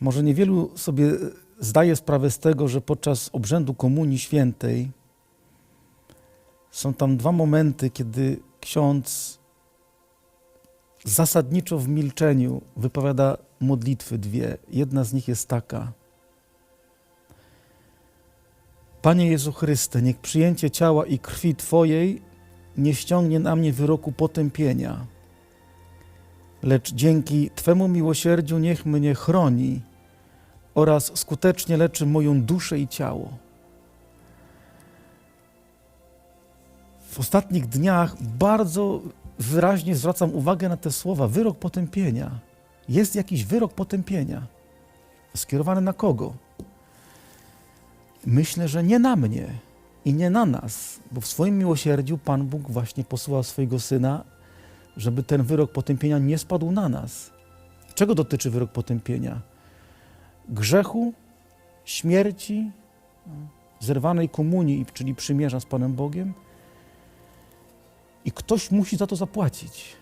Może niewielu sobie zdaje sprawę z tego, że podczas obrzędu Komunii Świętej są tam dwa momenty, kiedy ksiądz zasadniczo w milczeniu wypowiada modlitwy dwie. Jedna z nich jest taka. Panie Jezu Chryste, niech przyjęcie ciała i krwi Twojej nie ściągnie na mnie wyroku potępienia, lecz dzięki Twemu miłosierdziu niech mnie chroni oraz skutecznie leczy moją duszę i ciało. W ostatnich dniach bardzo wyraźnie zwracam uwagę na te słowa wyrok potępienia. Jest jakiś wyrok potępienia. Skierowany na kogo? Myślę, że nie na mnie i nie na nas, bo w swoim miłosierdziu Pan Bóg właśnie posłał swojego Syna, żeby ten wyrok potępienia nie spadł na nas. Czego dotyczy wyrok potępienia? Grzechu, śmierci, zerwanej komunii, czyli przymierza z Panem Bogiem. I ktoś musi za to zapłacić.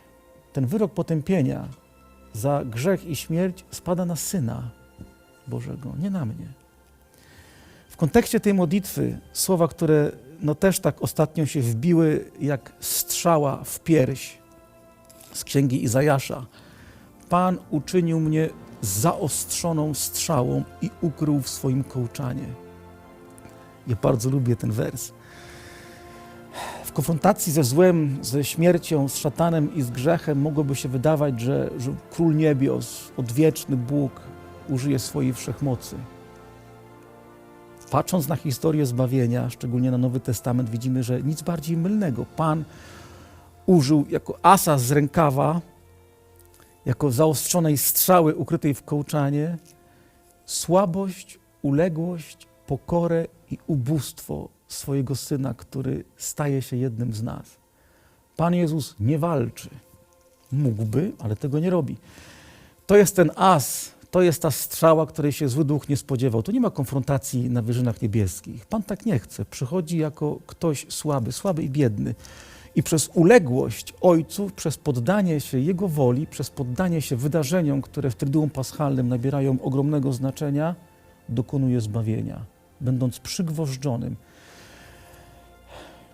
Ten wyrok potępienia za grzech i śmierć spada na Syna Bożego, nie na mnie. W kontekście tej modlitwy słowa, które no też tak ostatnio się wbiły jak strzała w pierś z księgi Izajasza. Pan uczynił mnie zaostrzoną strzałą i ukrył w swoim kołczanie. Ja bardzo lubię ten wers. W konfrontacji ze złem, ze śmiercią, z szatanem i z grzechem mogłoby się wydawać, że, że Król Niebios, odwieczny Bóg użyje swojej wszechmocy. Patrząc na historię zbawienia, szczególnie na Nowy Testament, widzimy, że nic bardziej mylnego. Pan użył jako asa z rękawa, jako zaostrzonej strzały ukrytej w kołczanie, słabość, uległość, pokorę i ubóstwo swojego Syna, który staje się jednym z nas. Pan Jezus nie walczy. Mógłby, ale tego nie robi. To jest ten as, to jest ta strzała, której się zły duch nie spodziewał. To nie ma konfrontacji na wyżynach niebieskich. Pan tak nie chce. Przychodzi jako ktoś słaby, słaby i biedny. I przez uległość Ojcu, przez poddanie się Jego woli, przez poddanie się wydarzeniom, które w Tryduum Paschalnym nabierają ogromnego znaczenia, dokonuje zbawienia, będąc przygwożdżonym.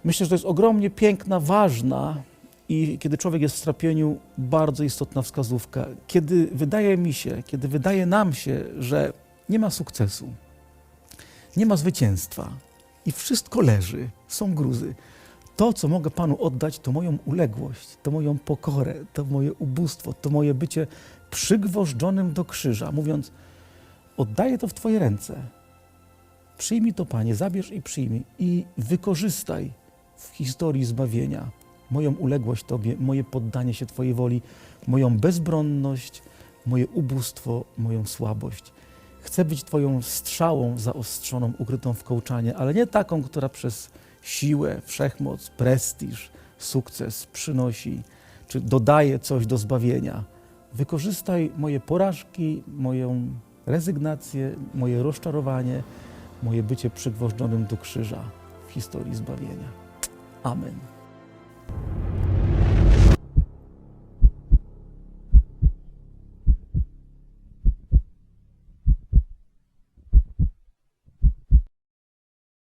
Myślę, że to jest ogromnie piękna, ważna i kiedy człowiek jest w strapieniu, bardzo istotna wskazówka. Kiedy wydaje mi się, kiedy wydaje nam się, że nie ma sukcesu, nie ma zwycięstwa i wszystko leży, są gruzy, to, co mogę Panu oddać, to moją uległość, to moją pokorę, to moje ubóstwo, to moje bycie przygwożdżonym do krzyża, mówiąc, oddaję to w Twoje ręce. Przyjmij to, Panie, zabierz i przyjmij i wykorzystaj w historii zbawienia moją uległość Tobie, moje poddanie się Twojej woli, moją bezbronność, moje ubóstwo, moją słabość. Chcę być Twoją strzałą zaostrzoną, ukrytą w kołczanie, ale nie taką, która przez siłę, wszechmoc, prestiż, sukces przynosi, czy dodaje coś do zbawienia. Wykorzystaj moje porażki, moją rezygnację, moje rozczarowanie, moje bycie przygwożdżonym do krzyża w historii zbawienia. Amen.